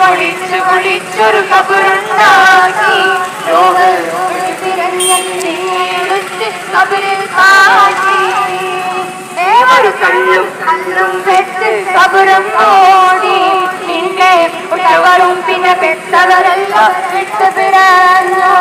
പൊളിച്ചു പൊളിച്ചൊരു കബറുണ്ടാക്കി? ലോകത്തോട് തിരഞ്ഞെടുത്ത് കബറിൽ കാട്ടി ഒരു കള്ളും കള്ളും വെച്ച് കബറും ഓടി. നിന്റെ ഉടവളും പിന്നെ പെട്ടവരെല്ലാം വിട്ടു പിറന്നു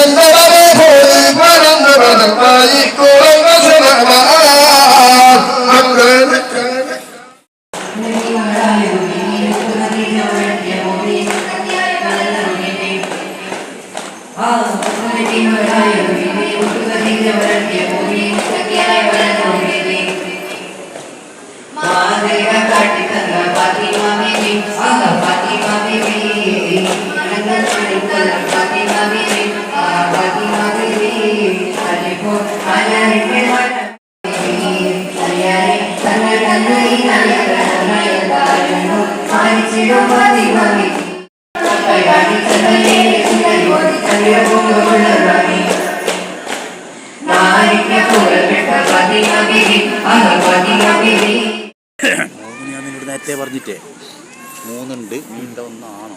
രാവിലെ بعد الطريق وما سمع ഞാൻ നിന്നോട് നേരത്തെ പറഞ്ഞിട്ടേ മൂന്നുണ്ട് നീണ്ട ഒന്നാണോ.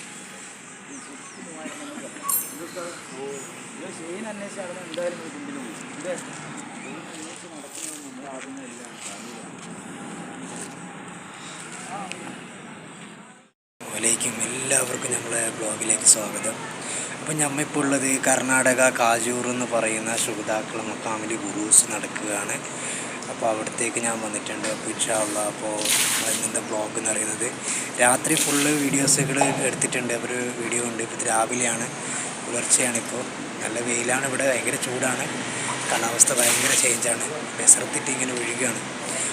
ും എല്ലാവർക്കും ഞങ്ങളെ ബ്ലോഗിലേക്ക് സ്വാഗതം. അപ്പം നമ്മളിപ്പോൾ ഉള്ളത് കർണാടക കാജൂർ എന്ന് പറയുന്ന ശ്രുതാക്കള മുക്കാമിൽ ഗുറൂസ് നടക്കുകയാണ്. അപ്പോൾ അവിടത്തേക്ക് ഞാൻ വന്നിട്ടുണ്ട്. അപ്പോൾ ഇൻഷാള്ള അപ്പോൾ ഇന്നത്തെ ബ്ലോഗ് എന്ന് പറയുന്നത്? രാത്രി ഫുള്ള് വീഡിയോസുകൾ എടുത്തിട്ടുണ്ട്. ഒരു വീഡിയോ ഉണ്ട്. ഇപ്പോൾ രാവിലെയാണ്. പുലർച്ചെയാണിപ്പോൾ നല്ല വെയിലാണ്. ഇവിടെ ഭയങ്കര ചൂടാണ്. കാലാവസ്ഥ ഭയങ്കര ചേഞ്ചാണ് വിസർത്തിട്ട് ഇങ്ങനെ ഒഴുകുകയാണ്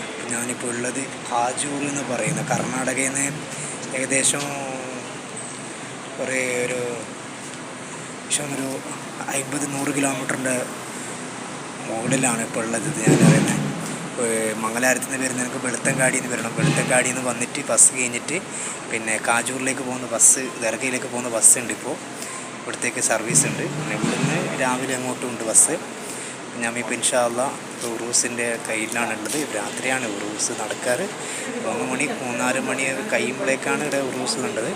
അപ്പോൾ ഞാനിപ്പോൾ ഉള്ളത് ഹാജൂർ എന്ന് പറയുന്ന കർണാടകയിൽ നിന്ന് ഏകദേശം കുറേ ഒരു ഏകദേശം ഒരു അമ്പത് നൂറ് കിലോമീറ്ററിന്റെ മുകളിലാണ് ഇപ്പോൾ ഉള്ളത് ഞാൻ അറിയുന്നത് മംഗലാരത്തിൽ നിന്ന് വരുന്ന നിനക്ക് വെളുത്തങ്കാടി എന്ന് വരണം വെളുത്തങ്കാടിയിൽ നിന്ന് വന്നിട്ട് ബസ് കഴിഞ്ഞിട്ട് പിന്നെ കാജൂറിലേക്ക് പോകുന്ന ബസ് ദർഗയിലേക്ക് പോകുന്ന ബസ് ഉണ്ട് ഇപ്പോൾ ഇവിടത്തേക്ക് സർവീസ് ഉണ്ട്. പിന്നെ ഇവിടുന്ന് രാവിലെ അങ്ങോട്ടും ഉണ്ട് ബസ് ഞാൻ ഈ ഇൻഷാല്ല ഉറൂസിന്റെ കയ്യിലാണുള്ളത് രാത്രിയാണ് ഉറൂസ് നടക്കാറ്. മൂന്ന് മണി മൂന്നാൽ മണി കഴിയുമ്പോഴേക്കാണ് ഇവിടെ ഉറൂസ് കണ്ടത്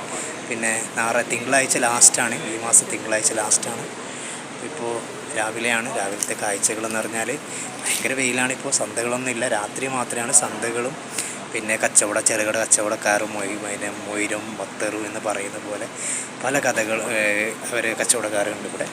പിന്നെ നാളെ തിങ്കളാഴ്ച ലാസ്റ്റാണ് ഈ മാസം തിങ്കളാഴ്ച ലാസ്റ്റാണ് ഇപ്പോൾ രാവിലെയാണ്. രാവിലത്തെ കാഴ്ചകളെന്ന് പറഞ്ഞാൽ ഭയങ്കര വെയിലാണിപ്പോൾ സന്തകളൊന്നും ഇല്ല. രാത്രി മാത്രമാണ് സന്തകളും പിന്നെ കച്ചവട ചെറുകിട കച്ചവടക്കാരും മൊയ് പിന്നെ മൊയിരും ബത്തറും എന്ന് പറയുന്ന പോലെ പല കഥകൾ അവർ കച്ചവടക്കാരുണ്ട് ഇവിടെ.